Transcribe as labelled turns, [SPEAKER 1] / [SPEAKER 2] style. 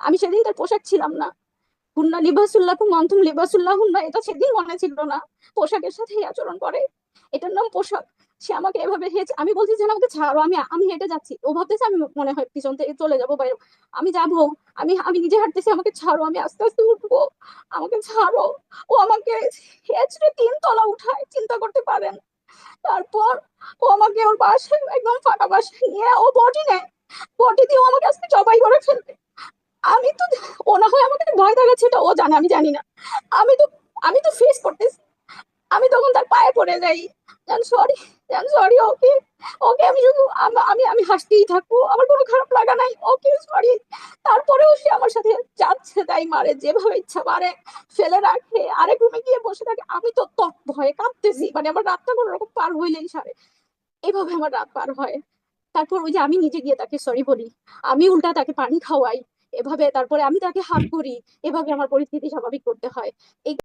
[SPEAKER 1] আমি সেদিন তার পোশাক ছিলাম না। হুন্না লিবাসুল্লাহ মন্থম লিবাসুল্লাহ হুন্না এটা সেদিন মনে ছিল না। পোশাকের সাথে আচরণ করে। এটার নাম পোশাক। সে আমাকে এভাবে হেঁচে আমি বলছি যে আমাকে ছাড়ো, আমি আমি হেঁটে যাচ্ছি। ও ভাবতেছে, আমি মনে হয় পিছন থেকে চলে যাব বাইরে আমি যাব। আমি আমি নিজে হাঁটতেছি, আমাকে ছাড়ো, আমি আস্তে আস্তে উঠবো। আমাকে ছাড়ো। ও আমাকে হেঁচড়ে তিন তলা উঠায়, চিন্তা করতে পারেন। তারপর ও আমাকে ওর বাসায় একদম ফাঁকা বাসায় নিয়ে, ও বটি নেয়। বটি দিয়ে ও আমাকে আজকে জবাই করে ফেলবে। আমি তো ও না হয় আমাকে ভয় দেখাচ্ছে, এটা ও জানে, আমি জানি না। আমি তো আমি তো ফেস করতেছি। আমি তখন তার পায়ে পড়ে যাই। জান সরি জান সরি ওকে ওকে আমি শুধু, আমি আমি হাসতেই থাকব। আমার কোনো খারাপ লাগা নাই। ওকে সরি তারপরেও সে আমার সাথে যাচ্ছে, তাই মারে, যেভাবে ইচ্ছা মারে, ফেলে রাখে। আরেক রুমে গিয়ে বসে থাকে। আমি তো তক ভয়ে কাঁপতেছি। মানে আমার রাতটা কোনো রকম পার হইলেই সারে। এভাবে আমার রাত পার হয়। তারপর ওই যে আমি নিজে গিয়ে তাকে সরি বলি। আমি উল্টা তাকে পানি খাওয়াই। এভাবে তারপরে আমি তাকে হাত করি। এভাবে আমার পরিস্থিতি স্বাভাবিক করতে হয়। এই